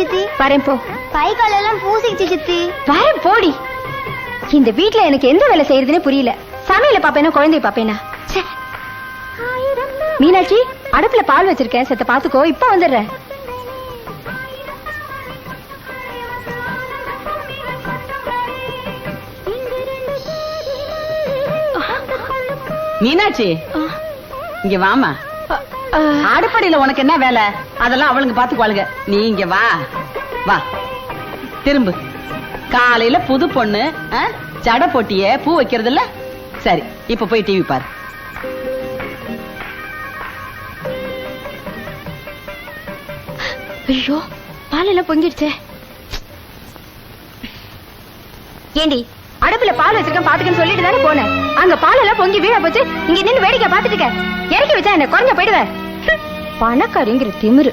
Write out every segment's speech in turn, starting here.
சித்தி. வரேன் போ. கை காலெல்லாம் பூசிக்கிச்சு சித்தி. வரேன் போடி. இந்த வீட்ல எனக்கு எந்த வேலை செய்யறதுனே புரியல. சமையல பாப்பேனா குழந்தைய பாப்பேனா. மீனாட்சி அடுப்புல பால் வச்சிருக்கேன். செத்த பாத்துக்கோ இப்ப வந்துடுறேன். மீனாட்சி இங்க வாமா. அடுப்படியில உனக்கு என்ன வேலை? அதெல்லாம் அவளுங்க பாத்துக்குவாளுங்க. நீ இங்க வா. வா. திரும்பு. காலையில புது பொண்ணு? ஜடை போட்டிய பூ வைக்கிறது இல்ல? சரி இப்ப போய் டிவி பாரு. ஐயோ பால் எல்லாம் பொங்கிடுச்சே. ஏண்டி அடுப்புல பால் வச்சிருக்கேன் பாத்துக்கன்னு சொல்லிட்டு தானே போனேன். அங்க பால் எல்லாம் பொங்கி வீணா போச்சு. இங்க நின்னு வேடிக்கை பாத்துட்டு இருக்க. இறக்கி வச்சா என்ன குறைஞ்ச போயிடுவேன் பணக்காரிங்கிற திமிரு.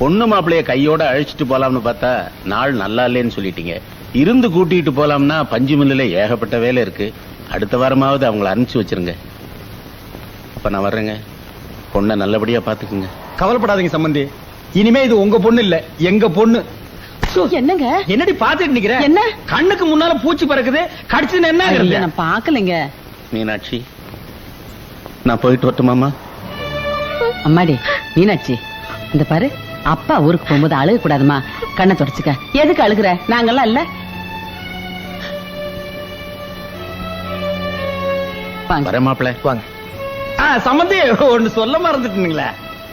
பொண்ணு மாப்பிளைய கையோட அழைச்சிட்டு போலாம்னு பார்த்தா நாள் நல்லா இல்லைன்னு சொல்லிட்டீங்க. இருந்து கூட்டிட்டு போலாம்னா பஞ்சு மில்லுல ஏகப்பட்ட வேலை இருக்கு. அடுத்த வாரமாவது அவங்கள அனுப்பிச்சு வச்சிருங்க. அப்ப நான் வர்றேங்க. பொண்ணை நல்லபடியா பாத்துக்குங்க கவலைப்படாதீங்க சம்பந்தி. இனிமே இது உங்க பொண்ணு இல்ல எங்க பொண்ணு. என்னங்க? என்னடி பாத்துட்டு நிக்கிற? என்ன? கண்ணுக்கு முன்னால பூச்சி பறக்குது கடிச்சுன்னு என்ன? நான் பாக்கலைங்க மீனாட்சி நான் போயிட்டு வரட்டுமாமா அம்மாடி மீனாட்சி இந்த பாரு அப்பா ஊருக்கு போகும்போது அழுக கூடாதுமா கண்ணை தொடச்சுக்க. எதுக்கு அழுகுற? நாங்கெல்லாம் இல்ல. வாங்க. வரேன் மாப்பிள வாங்க. ஆ, சம்பந்தி ஒண்ணு சொல்ல மறந்துட்டீங்களே.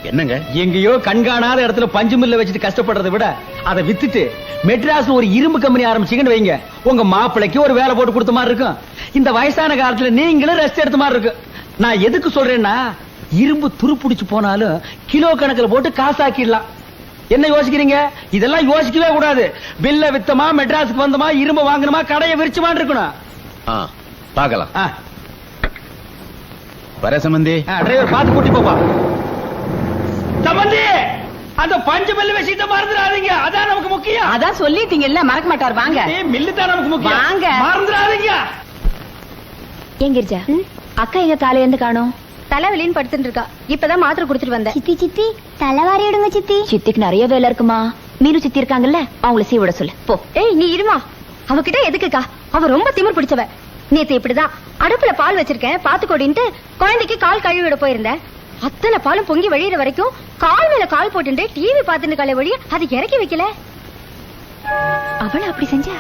என்னங்க? எங்கேயோ கண்காணாத இடத்துல பஞ்சு மில்ல வச்சுட்டு கஷ்டப்படுறதை விட அதை வித்துட்டு மெட்ராஸ்ல ஒரு இரும்பு கம்பெனி ஆரம்பிச்சீங்கன்னு வைங்க. உங்க மாப்பிளைக்கு ஒரு வேலை போட்டு கொடுத்த மாதிரி இருக்கும். இந்த வயசான காலத்துல நீங்களும் ரெஸ்ட் எடுத்த மாதிரி இருக்கும். நான் எதுக்கு சொல்றேன்னா இரும்பு துருப்பிடிச்சு போனாலும் கிலோ கணக்குல போட்டு காசாக்கிடலாம். என்ன யோசிக்கிறீங்க? இதெல்லாம் யோசிக்கவே கூடாது. பில்ல வித்தமா மெட்ராஸுக்கு வந்தமா இரும்பு வாங்கணுமா கடையை விரிச்சுமான்னு இருக்கணும். ஆ பார்க்கலாம். ஆ, வர சம்பந்தி. ஆ, டிரைவர் பார்த்து கூட்டி போப்பா. சம்பந்தி அந்த பஞ்சு மில்லு விஷயத்தை மறந்துடாதீங்க. அதான் நமக்கு முக்கியம். அதான் சொல்லிட்டீங்கல்ல மறக்க மாட்டார். வாங்க. மில்லு தான் நமக்கு முக்கியம். வாங்க. மறந்துடாதீங்க. எங்கிருச்சா அக்கா எங்க காலையில இருந்து காணோம்? தலைவலின்னு படுத்துட்டு இருக்கா. இப்பதான் மாத்திரை குடுத்துட்டு வந்தேன். சித்தி சித்தி தலைவாரி விடுங்க சித்தி. சித்திக்கு நிறைய வேலை இருக்குமா? மீனு சித்தி இருக்காங்கல்ல அவங்கள சீவிட சொல்லு. போ. ஏய் நீ இருமா. அவகிட்ட எதுக்குக்கா? அவ ரொம்ப திமிர் பிடிச்சவ. நேத்து இப்படிதான் அடுப்புல பால் வச்சிருக்கேன் பாத்துக்கோடின்ட்டு குழந்தைக்கு கால் கழுவி விட போயிருந்தேன். அத்தனை பாலும் பொங்கி வழியிற வரைக்கும் கால் மேல கால் போட்டுட்டு டிவி பாத்துட்டு காலை வழி அது இறக்கி வைக்கல. அவள அப்படி செஞ்சா?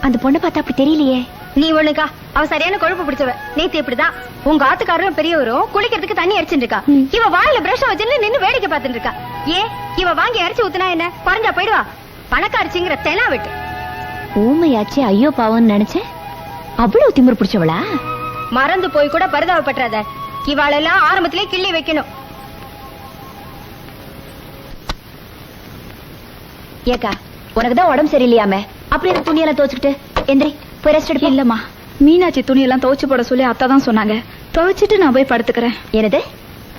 அந்த பொண்ணை பார்த்தா அப்படி தெரியலையே. நீ ஒண்ணுக்கா? அவ சரியான கொழுப்பு பிடிச்சவ. நேத்து இப்படிதான் உங்க ஆத்துக்காரரும் பெரியவரும் குளிக்கிறதுக்கு தண்ணி அடிச்சுட்டு இருக்கா. இவ வாயில பிரஷ் வச்சுட்டு நின்னு வேடிக்கை பார்த்துட்டு இருக்கா. ஏ இவ வாங்கி அரைச்சு ஊத்துனா என்ன? குறைஞ்சா போயிடுவா. பணக்காரச்சிங்கிற தெனா விட்டு. ஊமையாச்சு ஐயோ பாவம்னு நினைச்சேன். அவ்வளவு திமிர் பிடிச்சவளா? மறந்து போய் கூட பரிதாபப்பட்டுறாத. இவாளெல்லாம் ஆரம்பத்திலே கிள்ளி வைக்கணும். ஏக்கா உனக்கு தான் உடம்பு சரியில்லையாமே. அப்படி எனக்கு துணியெல்லாம் துவச்சுக்கிட்டு? எந்திரி. போய் ரெஸ்ட் எடுப்பா இல்லம்மா. மீனாட்சி துணியெல்லாம் துவைச்சு போட சொல்லி அத்தை தான் சொன்னாங்க. துவைச்சிட்டு நான் போய் படுத்துக்கிறேன். என்னது?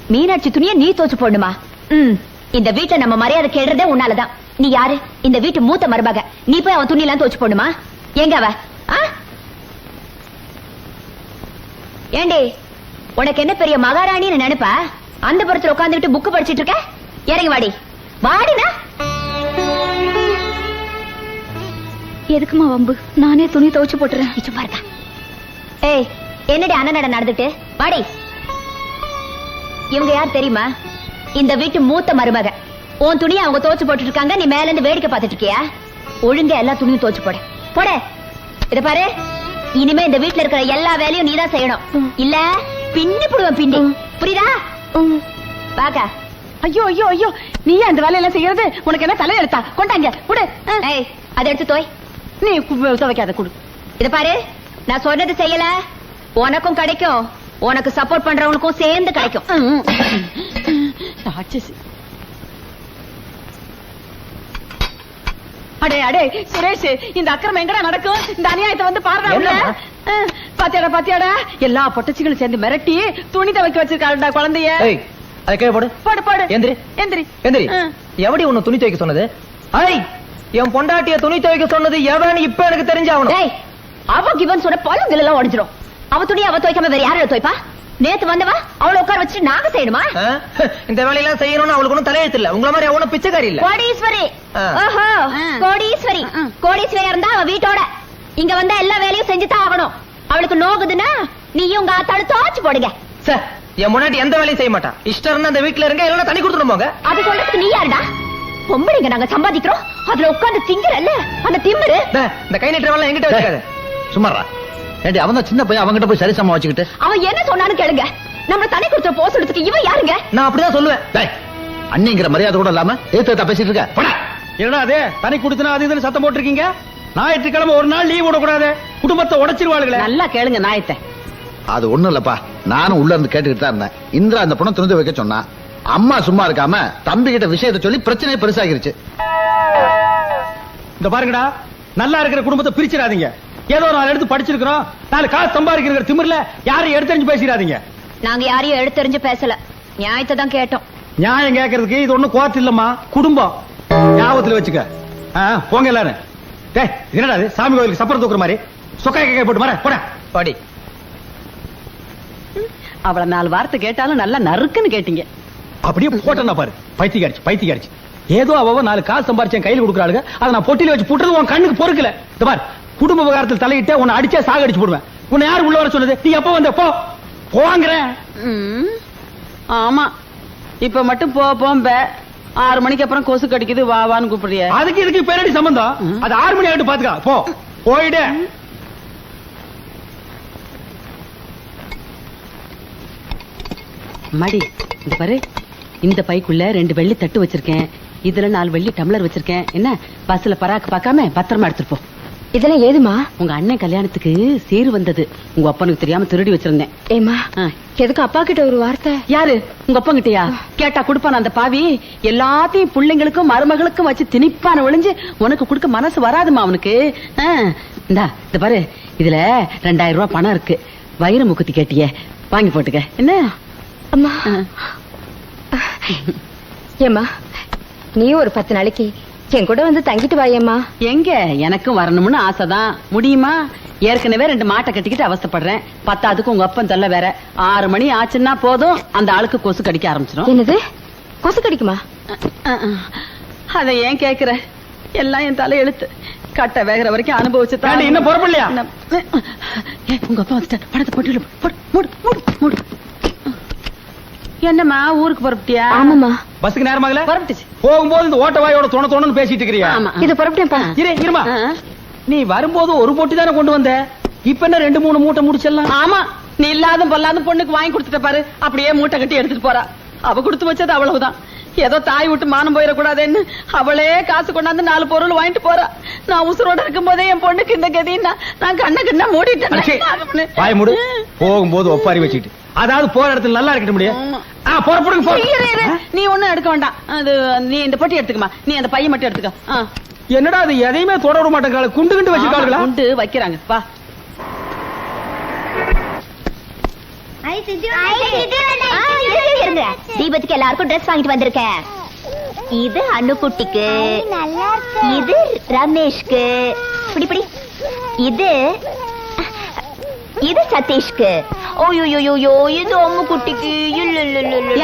மீனாட்சி துணியை நீ துவச்சு போடணுமா? ம். இந்த வீட்டுல நம்ம மரியாதை கெடுறதே உன்னாலதான். நீ யாரு? இந்த வீட்டு மூத்த மருமக. நீ போய் அவன் துணியெல்லாம் துவச்சு போடணுமா? எங்க அவ? ஏண்டி உனக்கு என்ன பெரிய மகாராணின்னு நினைப்பா? அந்த புறத்துல உட்காந்துட்டு புக்கு படிச்சிட்டு இருக்க? இறங்கி வாடி. வாடினா? எதுக்குமா வம்பு? நானே துணி துவைச்சு போட்டுறேன். சும்மா இருக்கா ஏய் என்னடி அண்ணனட நடந்துட்டு? வாடி. இவங்க யார் தெரியுமா? இந்த வீட்டு மூத்த மருமக உன் துணியை அவங்க துவைச்சு போட்டுட்டு இருக்காங்க நீ மேல இருந்து வேடிக்கை பார்த்துட்டு இருக்கியா ஒழுங்கா எல்லா துணியும் துவைச்சு போடு. போட. இத பாரு. இனிமே இந்த வீட்ல இருக்கிற எல்லா வேலையும் நீ தான் செய்யணும் இல்ல பின்னி புடுவேன் பின்னி. புரியுதா? பாக்கா. ஐயோ ஐயோ ஐயோ. நீ அந்த வேலையெல்லாம் செய்யறது? உனக்கு என்ன தலையெழுத்தா? கொண்டாங்க. ஏய் அதை எடுத்து தோய். நீ துவைக்காத குடு. இத பாரு நான் சொன்னது செய்யல. உனக்கும் கிடைக்கும். உனக்கு சப்போர்ட் பண்றவங்களுக்கும் சேர்ந்து கிடைக்கும். ராட்சசி. அடே அடே சுரேஷ் இந்த அக்கிரமம் எங்கடா நடக்கும்? இந்த அநியாயத்தை வந்து பாருடா? அஹ், பாத்தியாடா பாத்தியாடா. எல்லா பொட்டச்சிகளும் சேர்ந்து மிரட்டி துணி துவைக்க வச்சிருக்காருடா குழந்தைய. அதை போடு. போடு போடு. எந்திரி. எந்திரி. எந்திரி. எவடி உன்னை துணி துவைக்க சொன்னது? ஐ என் பொண்டாட்டிய துணி துவைக்க சொன்னது எவன்னு இப்ப எனக்கு தெரிஞ்சாகணும்? டேய் அவ கிவன் சொன்ன பழங்கள் எல்லாம் உடைஞ்சிரும். அவ துணி அவ துவைக்காம வேற யாரோட துவைப்பா? நேத்து வந்தவா அவளை உட்கார வச்சுட்டு நாங்க செய்யணுமா? இந்த வேலையெல்லாம் செய்யணும்னு அவளுக்கு ஒன்றும் தலையெழுத்து இல்ல உங்கள மாதிரி அவனும் பிச்சைக்காரி இல்ல. கோடீஸ்வரி. ஓஹோ. கோடீஸ்வரி. கோடீஸ்வரியா இருந்தா அவ வீட்டோட. இங்க வந்தா எல்லா வேலையும் செஞ்சுதான் ஆகணும். அவளுக்கு நோகுதுன்னா நீயும் உங்க ஆத்தாளு தோச்சு போடுங்க. சார் என் முன்னாடி எந்த வேலையும் செய்ய மாட்டான் இஷ்டம் இருந்தா அந்த வீட்டுல இருங்க இல்லைன்னா தண்ணி கொடுத்துட்டு போங்க அது சொல்றதுக்கு நீ யாருடா? பொம்பளைங்க நாங்க சம்பாதிக்கிறோம். அதுல உட்கார்ந்து திங்கறல்ல அந்த திமிரு? இந்த கை நீட்டுற வேலை என்கிட்ட வச்சுக்காத. சும்மாரா ஏண்டி அவன் தான் சின்ன பையன் அவன்கிட்ட போய் சரிசமா வச்சுக்கிட்டு. அவன் என்ன சொன்னான்னு கேளுங்க. நம்ம தண்ணி கொடுத்த போக சொல்றதுக்கு இவன் யாருங்க? நான் அப்படிதான் சொல்லுவேன். டேய் அண்ணிங்கிற மரியாதை கூட இல்லாம ஏத்த பேசிட்டு இருக்க. போடா. என்னடா அது? தனி குடுத்துனா அது இதுன்னு சத்தம் போட்டிருக்கீங்க? ஞாயிற்றுக்கிழமை ஒரு நாள் லீவ் விடக்கூடாது. குடும்பத்தை உடைச்சிருவாளுங்களே நல்லா கேளுங்க நாயத்தை அது ஒண்ணும் இல்லப்பா. நானும் உள்ள இருந்து கேட்டுக்கிட்டு தான் இருந்தேன். இந்திரா அந்த பொண்ணை துணிந்து வைக்க சொன்னா அம்மா சும்மா இருக்காம தம்பி கிட்ட விஷயத்தை சொல்லி பிரச்சனை பெருசாகிருச்சு. இந்த பாருங்கடா நல்லா இருக்கிற குடும்பத்தை பிரிச்சிடாதீங்க. ஏதோ நாலு எடுத்து படிச்சிருக்கிறோம் நாலு காசு சம்பாதிக்கிற திமிர்ல யாரையும் எடுத்தறிஞ்சு பேசிடாதீங்க. நாங்க யாரையும் எடுத்தெறிஞ்சு பேசல. நியாயத்தை தான் கேட்டோம். நியாயம் கேட்கறதுக்கு இது ஒண்ணும் கோர்ட் இல்லம்மா குடும்பம். ஞாபகத்துல வச்சுக்க. போங்க எல்லாரும். டேய் என்னடா இது? சாமி கோயிலுக்கு சப்பரம் தூக்குற மாதிரி. சொக்காய் கேட்க போட்டு மாற போட. பாடி. அவள நாலு வார்த்தை கேட்டாலும் நல்லா நறுக்குன்னு கேட்டீங்க. அப்படியே போட்டேன்னா பாரு. பைத்தியக்காரிச்சு பைத்தியக்காரிச்சு ஏதோ அவ நாலு காசு சம்பாரிச்சேன் கையில கொடுக்குறாளுங்க. அதை நான் பொட்டில வச்சு புட்டுறது உன் கண்ணுக்கு பொறுக்கல. இந்த பாரு குடும்ப விவகாரத்தில் தலையிட்ட உன்னை அடிச்சா சாகடிச்சு போடுவேன். உன்னை யாரு உள்ள வர சொன்னது நீ எப்ப வந்த? போ. போங்கிறேன். ஆமா. இப்ப மட்டும் போ போம்ப. ஆறு மணிக்கு அப்புறம் கொசு கடிக்குது வா வான்னு கூப்பிடுறிய. அதுக்கு இதுக்கு பேரடி சம்பந்தம். அது ஆறு மணி ஆகிட்டு பாத்துக்கா. போ. போயிடு. மடி இந்த பாரு. இந்த பைக்குள்ள ரெண்டு வெள்ளி தட்டு வச்சிருக்கேன். இதுல நாலு வெள்ளி டம்ளர் வச்சிருக்கேன். என்ன? பஸ்ல பராக்கு பார்க்காம பத்திரமா எடுத்துட்டு போ. இதெல்லாம் ஏதுமா? உங்க அண்ணன் கல்யாணத்துக்கு சீர் வந்தது. உங்க அப்பனுக்கு தெரியாம திருடி வச்சிருந்தேன். ஏமா. எதுக்கு அப்பா கிட்ட ஒரு வார்த்தை? யாரு? உங்க அப்பங்கிட்டயா கேட்டா கொடுப்பான அந்த பாவி. எல்லாத்தையும் பிள்ளைங்களுக்கும் மருமகளுக்கும் வச்சு திணிப்பான ஒளிஞ்சு உனக்கு கொடுக்க மனசு வராதுமா அவனுக்கு? இந்தா இந்த பாரு. இதுல ரெண்டாயிரம் ரூபாய் பணம் இருக்கு. வயிறு முக்குத்தி கேட்டியே. வாங்கி போட்டுக்க. என்ன? அம்மா. ஏமா நீ ஒரு பத்து நாளைக்கு என் கூட வந்து தங்கிட்டு வாயேம்மா. எங்க? எனக்கும் வரணும்னு ஆசைதான். முடியுமா? ஏற்கனவே ரெண்டு மாட்டை கட்டிக்கிட்டு அவஸ்தைப்படுறேன். பத்தாதுக்கு உங்க அப்பன் தொல்லை வேற. ஆறு மணி ஆச்சுன்னா போதும். அந்த ஆளுக்கு கொசு கடிக்க ஆரம்பிச்சிடும் என்னது? கொசு கடிக்குமா? அத ஏன் கேக்குற? எல்லாம் என் தலை எழுத்து. கட்ட வேகிற வரைக்கும் அனுபவிச்சு ஏண்டி, இன்னும் புறப்படலையா? ஏய், உங்க அப்பா வந்துட்டார். படத்தை போட்டு மூடு மூடு மூடு. என்னம்மா ஊருக்கு புறப்பட்டியா? ஆமாம்மா. பஸ்ஸுக்கு நேரமாகல புறப்பட்டுச்சு. போகும்போது இந்த ஓட்ட வாயோட தொண தொணன்னு பேசிட்டு இருக்கிறியா? ஆமா. இது புறப்பட்டேன்ப்பா. இரு இருமா. நீ வரும்போது ஒரு பொட்டி தானே கொண்டு வந்த? இப்ப என்ன ரெண்டு மூணு மூட்டை முடிச்சிடலாம் ஆமா. நீ இல்லாத பொல்லாத பொண்ணுக்கு வாங்கி கொடுத்துட்ட பாரு. அப்படியே மூட்டை கட்டி எடுத்துட்டு போறா. அவ கொடுத்து வச்சது அவ்வளவுதான். ஏதோ தாய் விட்டு மானம் போயிடக்கூடாதுன்னு அவளே காசு கொண்டாந்து நாலு பொருள் வாங்கிட்டு போறா. நான் உசுரோட இருக்கும்போதே என் பொண்ணுக்கு இந்த கதின்னா நான் கண்ண கண்ணா மூடிட்டேன். வாய் மூடு. போகும்போது ஒப்பாரி வச்சுக்கிட்டு. அதாவது போற இடத்துல நல்லா இருக்கட்ட முடியும் புறப்படுங்க. நீ ஒண்ணும் எடுக்க வேண்டாம். அது நீ இந்த பொட்டி எடுத்துக்கமா நீ அந்த பையன் மட்டும் எடுத்துக்க. என்னடா அது எதையுமே தொட விட குண்டு குண்டு வச்சிருக்காளுங்களா ஆமா, உண்டு வைக்கிறாங்க. வா. தீபத்துக்கு எல்லாருக்கும் ட்ரெஸ் வாங்கிட்டு வந்திருக்கேன். இது அண்ணுக்குட்டிக்கு நல்லா இருக்கு. இது ரமேஷ்க்கு. பிடி பிடி. இது இது சதீஷ்க்கு. ஓயோயோயோ இது அம்மு குட்டிக்கு.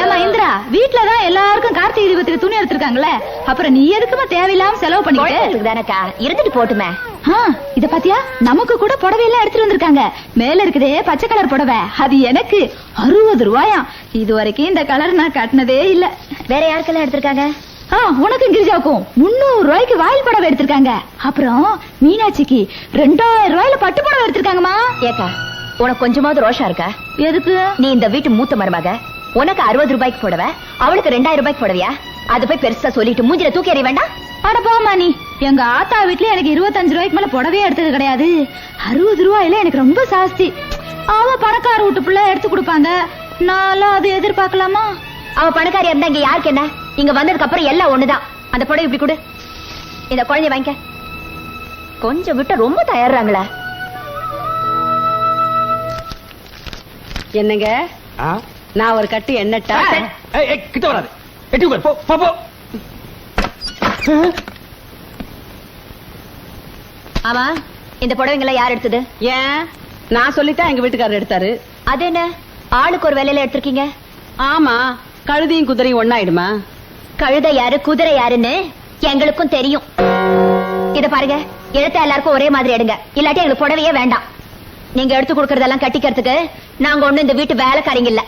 ஏமா இந்திரா வீட்டுலதான் எல்லாருக்கும் கார்த்திகை தீபத்துக்கு துணி எடுத்திருக்காங்களே அப்புறம் நீ எதுக்குமா தேவையில்லாம செலவு பண்ணிக்கிட்டு தானக்கா இருந்துட்டு போட்டுமே இத பாத்தியா நமக்கு கூட புடவை எல்லாம் எடுத்துட்டு வந்திருக்காங்க மேல இருக்குதே பச்சை கலர் புடவை அது எனக்கு அறுபது ரூபாயாம் இது வரைக்கும் இந்த கலர் நான் கட்டினதே இல்ல வேற யாருக்கெல்லாம் எடுத்திருக்காங்க உனக்கும் கிரிஜாவுக்கும் முன்னூறு ரூபாய்க்கு வாயில் புடவை எடுத்திருக்காங்க. அப்புறம் மீனாட்சிக்கு ரெண்டாயிரம் ரூபாயில பட்டு புடவை எடுத்திருக்காங்கம்மா. ஏக்கா உனக்கு கொஞ்சமாவது ரோஷம் இருக்கா? எதுக்கு? நீ இந்த வீட்டு மூத்த மருமக. உனக்கு அறுபது ரூபாய்க்கு போடவ அவளுக்கு ரெண்டாயிரம் ரூபாய்க்கு போடவியா? அது போய் பெருசா சொல்லிட்டு மூஞ்சில தூக்கி எறிய வேண்டாம்? அட போமா நீ. எங்க ஆத்தா வீட்ல எனக்கு இருபத்தஞ்சு ரூபாய்க்கு மேல புடவையே எடுத்தது கிடையாது. அறுபது ரூபாயில எனக்கு ரொம்ப ஜாஸ்தி அவ பணக்கார வீட்டு பிள்ளை எடுத்து கொடுப்பாங்க. நான்லாம் அது எதிர்பார்க்கலாமா? அவ பணக்காரியா இருந்தா இங்க யாருக்கு என்ன? இங்க வந்ததுக்கு அப்புறம் எல்லாம் ஒண்ணுதான். அந்த புடவை இப்படி கொடு. இந்த குழந்தைய வாங்கிக்க. கொஞ்சம் விட்டு ரொம்ப தயாராங்களே என்னங்க? நான் ஒரு கட்டு எண்ணட்டா ஏய், ஏய், கிட்ட வராது. எட்டி உட்கார், போ போ போ. ஆமா இந்த புடவைங்களை யார் எடுத்தது? ஏன்? நான் சொல்லித்தான் எங்க வீட்டுக்காரர் எடுத்தாரு. அது என்ன? ஆளுக்கு ஒரு வேலையில எடுத்திருக்கீங்க? ஆமா கழுதையும் குதிரையும் ஒண்ணாயிடுமா? கழுதை யாரு குதிரை யாருன்னு எங்களுக்கும் தெரியும். இத பாருங்க எழுத்த எல்லாருக்கும் ஒரே மாதிரி எடுங்க. இல்லாட்டி எங்களுக்கு புடவையே வேண்டாம். நீங்க எடுத்து கொடுக்கறதெல்லாம் கட்டிக்கிறதுக்கு நாங்க ஒண்ணு இந்த வீட்டு வேலைக்காரங்க இல்ல.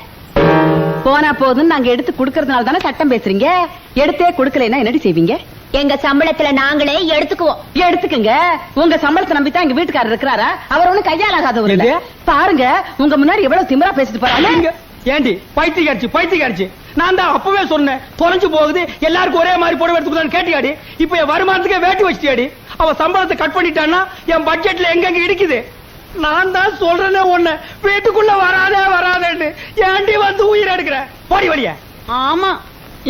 போனா போதும் நாங்க எடுத்து குடுக்கறதுனால தானே சட்டம் பேசுறீங்க? எடுத்தே குடுக்கலைன்னா என்னடி செய்வீங்க? எங்க சம்பளத்துல நாங்களே எடுத்துக்குவோம். எடுத்துக்கங்க. உங்க சம்பளத்தை நம்பி தான் எங்க வீட்டுக்காரர் இருக்கிறாரா? அவர் ஒண்ணு கையாலாகாதவர் இல்ல. பாருங்க உங்க முன்னாடி எவ்வளவு திமிரா பேசிட்டு போறாங்க. ஏண்டி? பைத்தியக்காரிச்சு பைத்தியக்காரிச்சு. நான் தான் அப்பவே சொன்னேன். தொலைஞ்சு போகுது. எல்லாருக்கும் ஒரே மாதிரி புடவை எடுத்துக்கலான்னு கேட்டியாடி? இப்ப என் வருமானத்துக்கே வேட்டி வச்சிட்டியாடி? அவ சம்பளத்தை கட் பண்ணிட்டான்னா என் பட்ஜெட்ல எங்கெங்க இடிக்குது? நான் தான் சொல்றேனே ஒண்ணு வீட்டுக்குள்ள வராதே வராதேன்னு. ஏண்டி வந்து உயிர் எடுக்கிற? போடி வழிய ஆமா.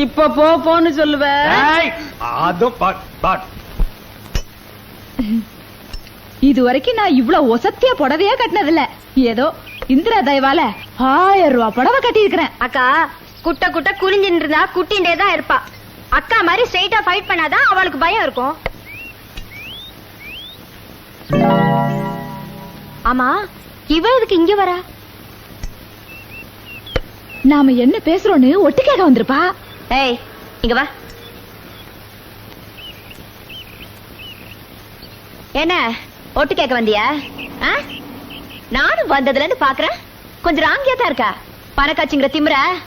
இப்ப போ போன்னு சொல்லுவேன் அதுவும் பாட் பாட் இது வரைக்கும் நான் இவ்வளவு ஒசத்திய புடவையே கட்டினதில்ல. ஏதோ இந்திரா தயவால ஆயிரம் ரூபாய் புடவை கட்டி இருக்கிறேன் அக்கா குட்ட குட்ட குனிஞ்சின்னு இருந்தா குட்டிண்டே தான் இருப்பா. அக்கா மாதிரி ஸ்ட்ரைட்டா ஃபைட் பண்ணாதான் அவளுக்கு பயம் இருக்கும். ஆமா இவ எதுக்கு இங்க வரா? நாம என்ன பேசுறோம்னு ஒட்டு கேட்க வந்திருப்பா. ஏய் இங்க வா. என்ன ஒட்டு கேட்க வந்தியா? நானும் வந்ததுல இருந்து பாக்குறேன். கொஞ்சம் ராங்கியா தான் இருக்கா? பணக்காட்சிங்கிற? இ-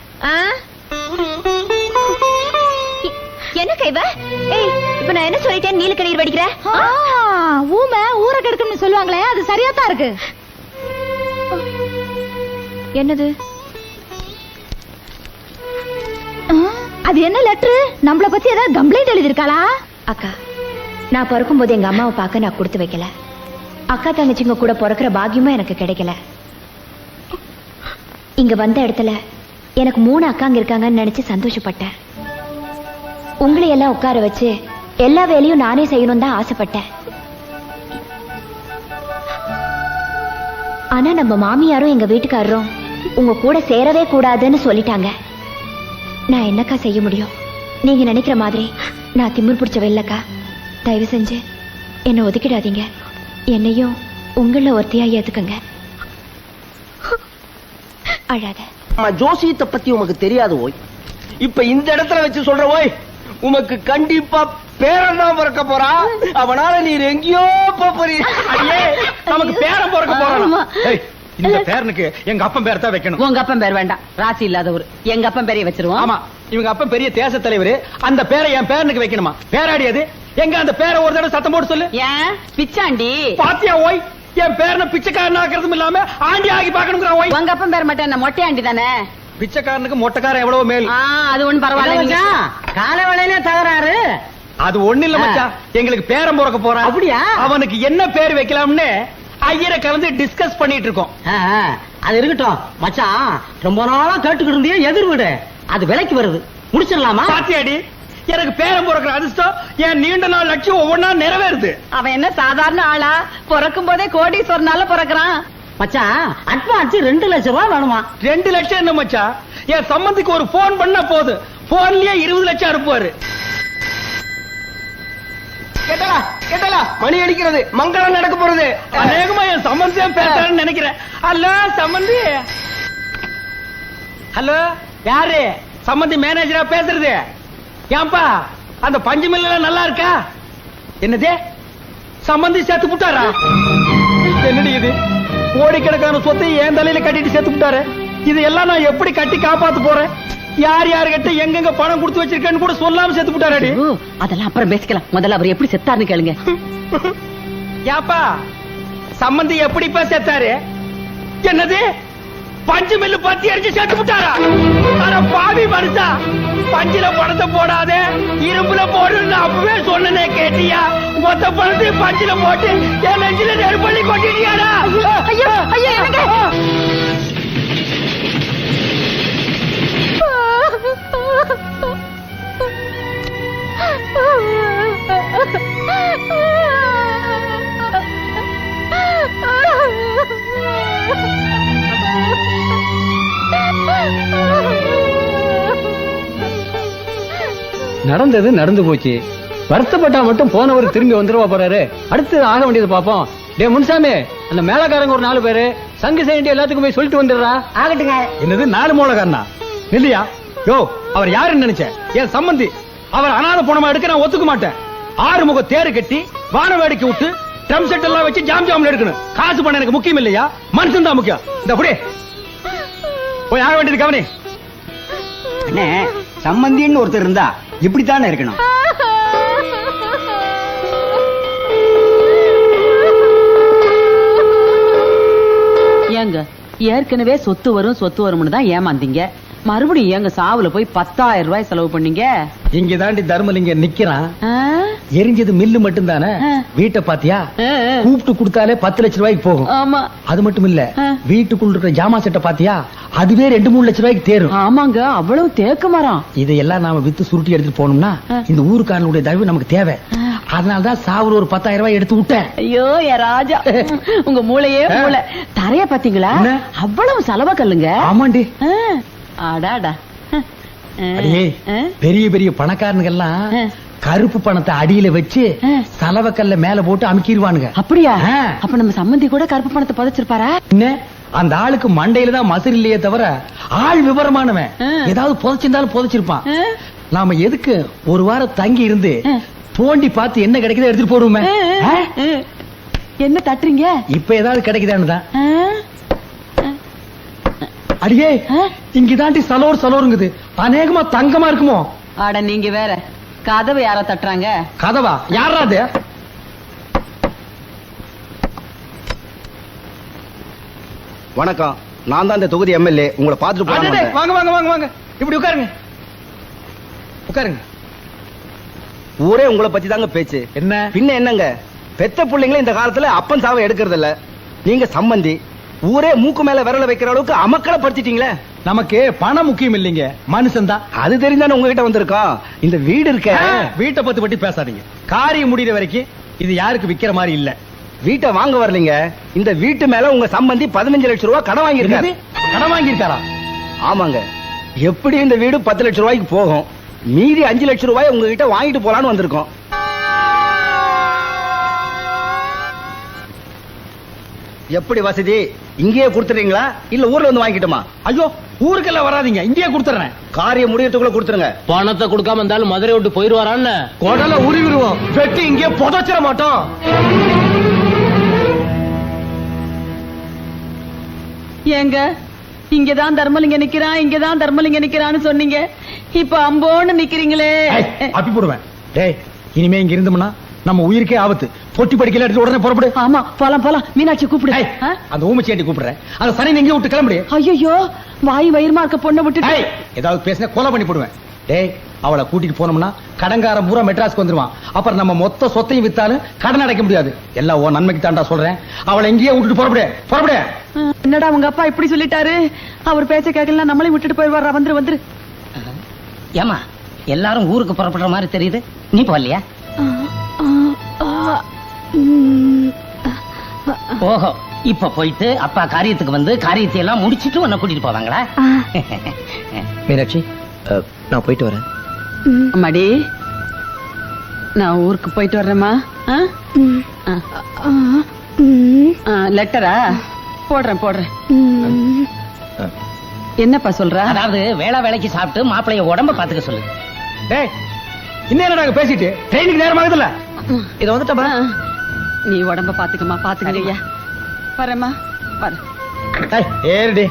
என்ன கைவ ஏய் இப்ப நான் என்ன சொல்லிட்டேன் நீலக்க நீர் வடிக்கிற? ஊமை ஊரை கெடுக்கும்னு சொல்லுவாங்களே அது சரியா தான் இருக்கு. என்னது? அது என்ன லெட்டர் நம்மள பத்தி ஏதாவது கம்ப்ளைண்ட் எழுதிருக்காளா அக்கா நான் பிறக்கும்போது எங்க அம்மாவை பார்க்க நான் கொடுத்து வைக்கல. அக்கா தங்கச்சிங்க கூட பிறக்கிற பாக்கியமும் எனக்கு கிடைக்கல. இங்க வந்த இடத்துல எனக்கு மூணு அக்காங்க இருக்காங்கன்னு நினைச்சு சந்தோஷப்பட்டேன். உங்களை எல்லாம் உட்கார வச்சு எல்லா வேலையும் நானே செய்யணும் தான் ஆசைப்பட்டேன். ஆனா நம்ம மாமியாரும் எங்க வீட்டுக்காரரும் உங்க கூட சேரவே கூடாதுன்னு சொல்லிட்டாங்க. நான் என்னக்கா செய்ய முடியும்? நீங்க நினைக்கிற மாதிரி நான் திமிர் பிடிச்ச வெள்ளக்கா. தயவு செஞ்சு என்னை ஒதுக்கிடாதீங்க. என்னையும் உங்கள ஒருத்தியா ஏத்துக்கங்க. அழாத. ஜோசியத்தை பத்தி உமக்கு தெரியாது ஓய். இப்ப இந்த இடத்துல வச்சு சொல்ற ஓய் உமக்கு கண்டிப்பா பேரன் தான் பிறக்க போறா. அவனால நீர் எங்கேயோ போறீங்க நமக்கு பேரன் பிறக்க ஏய், இந்த பேரனுக்கு எங்க அப்பன் பேர் தான் வைக்கணும். உங்க அப்பன் பேர் வேண்டாம். ராசி இல்லாதவர். எங்க அப்பன் பேரைய வச்சிருவோம். ஆமா இவங்க அப்பன் பெரிய தேச தலைவர். அந்த பேரை என் பேரனுக்கு வைக்கணுமா? பேராடி அது. எங்க அந்த பேரை ஒரு தடவை சத்தம் போட்டு சொல்லு. ஏன்? பிச்சாண்டி. பாத்தியா ஓய்? என் பேரனை பிச்சைக்காரன் ஆக்குறதும் இல்லாம ஆண்டி ஆகி பாக்கணுங்கிற உங்க அப்பன் பேர் மட்டும் என்ன? மொட்டையாண்டி தானே? பிச்சைக்காரனுக்கு மொட்டைக்காரன் எவ்வளவு மேல். அது ஒண்ணும் பரவாயில்ல. காலை வேலையில தகராறு. அது ஒண்ணு இல்ல. மச்சான். எங்களுக்கு பேரன் பிறக்க போறான். அப்படியா? அவனுக்கு என்ன பேர் வைக்கலாம்னு ஐயரை கலந்து டிஸ்கஸ் பண்ணிட்டு இருக்கோம். அது இருக்கட்டும். மச்சான் ரொம்ப நாளா கேட்டுக்கிட்டு இருந்தியே எதிர் வீடு. அது விலைக்கு வருது. முடிச்சிடலாமா? பாத்தியாடி எனக்கு பேரன் பிறக்கிற அதிர்ஷ்டம் என் நீண்ட நாள் லட்சியம் ஒவ்வொன்னா நிறைவேறுது. அவன் என்ன சாதாரண ஆளா? பிறக்கும் போதே கோடீஸ்வரனால பிறக்கிறான். மச்சான் அட்வான்ஸ் ரெண்டு லட்சம் ரூபாய் வேணுமா? ரெண்டு லட்சம் என்ன மச்சான் என் சம்பந்திக்கு ஒரு போன் பண்ணா போதும் போன்லயே இருபது லட்சம் அனுப்புவாரு. கேட்டலா கேட்டலா மணி அடிக்கிறது. மங்களம் நடக்க போறது. அநேகமா என் சம்பந்தி தான் பேசுறான்னு நினைக்கிறேன். ஹலோ சம்பந்தி. ஹலோ? யாரு? சம்பந்தி மேனேஜரா பேசுறது. ஏன்பா அந்த பஞ்சு மில்ல நல்லா இருக்கா? என்னது? சம்பந்தி சேர்த்து விட்டாரா என்னடி இது? கோடிக்கணக்கான சொத்தை என் தலையில கட்டிட்டு சேர்த்து விட்டாரு இது எல்லாம் நான் எப்படி கட்டி காப்பாத்து போறேன்? யார் யாருகிட்ட எங்கெங்க பணம் கொடுத்து வச்சிருக்கேன்னு கூட சொல்லாம சேர்த்து விட்டாரடி அதெல்லாம் அப்புறம் பேசிக்கலாம். முதல்ல அவர் எப்படி செத்தாருன்னு கேளுங்க. யாப்பா சம்பந்தி எப்படிப்பா செத்தாரு? என்னது? பஞ்சு மில்லு பத்தி அடிச்சு செத்து விட்டாரா பாவி மனுஷா. பஞ்சுல பணத்தை போடாதே இரும்புல போடுன்னு அப்பவே சொன்னனே கேட்டியா? மொத்த பணத்தையும் பஞ்சுல போட்டு என் நெஞ்சில நெருப்பள்ளி கொட்டிட்டியாடா? ஐயோ ஐயோ நடந்தது நடந்து போச்சு. வருத்தப்பட்டா மட்டும் போனவர் திரும்பி வந்துருவா போறாரு. அடுத்து ஆக வேண்டியது பாப்போம் டே முன்சாமி அந்த மேலக்காரங்க ஒரு நாலு பேரு சங்கு செய்ய எல்லாத்துக்கும் போய் சொல்லிட்டு வந்துடுறா. ஆகட்டுங்க. என்னது நாலு மூலக்காரனா இல்லையா? யோ அவர் யாருன்னு நினைச்சேன் என் சம்பந்தி. அவர் அனாத பணமா எடுக்க நான் ஒத்துக்க மாட்டேன். ஆறு முக தேரு கட்டி வான வேடிக்கை விட்டு ட்ரம் செட் எல்லாம் வச்சு ஜாம் ஜாம்ல எடுக்கணும். காசு பணம் எனக்கு முக்கியம் இல்லையா? மனுஷன் தான் முக்கியம். இந்த புடி போய் ஆக வேண்டியது கவனி. அண்ணே சம்பந்தின்னு ஒருத்தர் இருந்தா இப்படித்தானே இருக்கணும்? ஏங்க ஏற்கனவே சொத்து வரும் சொத்து வரும்னு தான் ஏமாந்தீங்க. மறுபடியும் ஏங்க சாவுல போய் பத்தாயிரம் ரூபாய் செலவு பண்ணீங்க? இங்க தாண்டி தர்மலிங்கம் நிக்கிறான்? எரிஞ்சது மில்லு மட்டும் தானே. வீட்டை பாத்தியா. கூப்பிட்டு கொடுத்தாலே பத்து லட்சம் ரூபாய்க்கு போகும். ஆமா. அது மட்டும் இல்ல. வீட்டுக்குள்ள இருக்கிற ஜாமா செட்டை பாத்தியா? அதுவே ரெண்டு மூணு லட்சம் ரூபாய்க்கு தேரும். ஆமாங்க அவ்வளவு தேக்கு மரம். இதையெல்லாம் நாம வித்து சுருட்டி எடுத்துட்டு போனோம்னா. இந்த ஊருக்காரனுடைய தயவு நமக்கு தேவை. அதனாலதான் சாவுல ஒரு பத்தாயிரம் ரூபாய் எடுத்து விட்டேன். ஐயோ ராஜா. உங்க மூளையே. மூளை. தரைய பாத்தீங்களா? அவ்வளவு செலவ கல்லுங்க ஆமாண்டி ஆ. அடாடா ஆ. அடியே ஆ. பெரிய பெரிய பணக்காரனுங்க எல்லாம் ஆ. கருப்பு பணத்தை அடியில வச்சு. சலவக்கல்ல மேல போட்டு அமுக்கிடுவானுங்க அப்படியா. அப்ப நம்ம சம்மந்தி கூட கருப்பு பணத்தை புதைச்சிருப்பாரா என்ன அந்த ஆளுக்கு மண்டையில தான் மசர் இல்லையே தவிர ஆள் விவரமானவன். ஏதாவது புதைச்சிருந்தாலும் புதைச்சிருப்பான். நாம எதுக்கு ஒரு வாரம் தங்கி இருந்து. தோண்டி பார்த்து என்ன கிடைக்குதோ எடுத்துட்டு போடுவோமே. என்ன தட்டுறீங்க இப்ப ஏதாவது கிடைக்குதான்னு தான். அடியே ஆ? இங்க தாண்டி சலோர் சலோருங்குது. அநேகமா தங்கமா இருக்குமோ? அட நீங்க வேற. கதவை யார தட்டுறாங்க. கதவா? யாரா அது? வணக்கம். நான் தான் இந்த தொகுதி எம்எல்ஏ. உங்களை பார்த்துட்டு வாங்க வாங்க வாங்க வாங்க. இப்படி உட்காருங்க. உட்காருங்க. ஊரே உங்களை பத்தி தாங்க பேச்சு. என்ன? பின்ன என்னங்க? பெத்த பிள்ளைங்களே இந்த காலத்துல அப்பன் சாவை எடுக்கிறது இல்ல நீங்க சம்பந்தி. ஊரே மூக்கு மேல விரல வைக்கிற அளவுக்கு அமக்களை படுத்திட்டீங்களே? நமக்கு பணம் முக்கியம் இல்லைங்க. மனுஷன் தான். அது தெரிஞ்சானே உங்ககிட்ட வந்திருக்கோம் இந்த வீடு இருக்க. வீட்டை பத்தி பத்தி பேசாதீங்க. காரியம் முடியிற வரைக்கும் இது யாருக்கு விக்கிற மாதிரி இல்ல. வீட்டை வாங்க வரலீங்க. இந்த வீட்டு மேல உங்க சம்பந்தி பதினஞ்சு லட்சம் ரூபாய் கடன் வாங்கியிருக்காரு? கடன் வாங்கியிருக்காரா? ஆமாங்க. எப்படி இந்த வீடு பத்து லட்சம் ரூபாய்க்கு போகும். மீதி அஞ்சு லட்சம் ரூபாய் உங்ககிட்ட வாங்கிட்டு போலான்னு வந்திருக்கோம். எப்படி வசதி? இங்கேயே கொடுத்துறீங்களா இல்ல ஊர்ல வந்து வாங்கிட்டுமா ஐயோ ஊருக்கெல்லாம் வராதீங்க. இங்கேயே கொடுத்துறேன் காரியம் முடியறதுக்குள்ள கொடுத்துருங்க. பணத்தை கொடுக்காம இருந்தாலும் மதுரை விட்டு போயிருவாரான்னு? குடல உருவிடுவோம் வெட்டி இங்கேயே புதைச்சிட மாட்டோம். ஏங்க இங்கதான் தர்மலிங்க நிக்கிறான் இங்கதான் தர்மலிங்க நிக்கிறான்னு சொன்னீங்க. இப்ப அம்போன்னு நிக்கிறீங்களே. அப்பி போடுவேன் டேய் இனிமே இங்க இருந்தோம்னா நம்ம உயிருக்கே ஆபத்து. பொட்டி படிக்கல எடுத்து உடனே புறப்படு. ஆமா போலாம் போலாம். மீனாட்சி கூப்பிடு. அந்த ஊமச்சியாட்டி கூப்பிடுறேன். அந்த சனி எங்கேயும் விட்டு கிளம்புடி? ஐயோ வாய் வயிறுமா இருக்க பொண்ணை விட்டுட்டு. ஏய், ஏதாவது பேசினா கொலை பண்ணி போடுவேன். டேய் அவளை கூட்டிட்டு போனோம்னா கடன்காரன் பூரா மெட்ராஸ்க்கு வந்துருவான். அப்புறம் நம்ம மொத்த சொத்தையும் வித்தாலும் கடன் அடைக்க முடியாது. எல்லாம் உன் நன்மைக்கு தாண்டா சொல்றேன். அவளை எங்கேயே விட்டுட்டு புறப்படு. புறப்படு. என்னடா உங்க அப்பா இப்படி சொல்லிட்டாரு? அவர் பேச்ச கேட்கல நம்மளையும் விட்டுட்டு போயிடுவாரா? வந்துரு வந்துரு. ஏமா எல்லாரும் ஊருக்கு புறப்படுற மாதிரி தெரியுது. நீ போகலையா? ஓஹோ இப்ப போயிட்டு அப்பா காரியத்துக்கு வந்து காரியத்தை எல்லாம் முடிச்சிட்டு உன்னை கூட்டிட்டு போவாங்களா? மீனாட்சி நான் போயிட்டு வரேன். அம்மாடி நான் ஊருக்கு போயிட்டு வர்றேம்மா. ஆ? ஆ. ஆ, லெட்டரா? போடுறேன் போடுறேன். என்னப்பா சொல்ற? அதாவது வேளா வேலைக்கு சாப்பிட்டு மாப்பிளைய உடம்ப பாத்துக்க சொல்லு. டேய் இன்னும் நாங்க பேசிட்டு? ட்ரெயினுக்கு நேரமாகுதுல்ல? இதை வந்துட்டா ஆ. நீ உடம்ப பாத்துக்கம்மா பாத்துக்கலையா வரேம்மா. வரேன் ஏறிடி.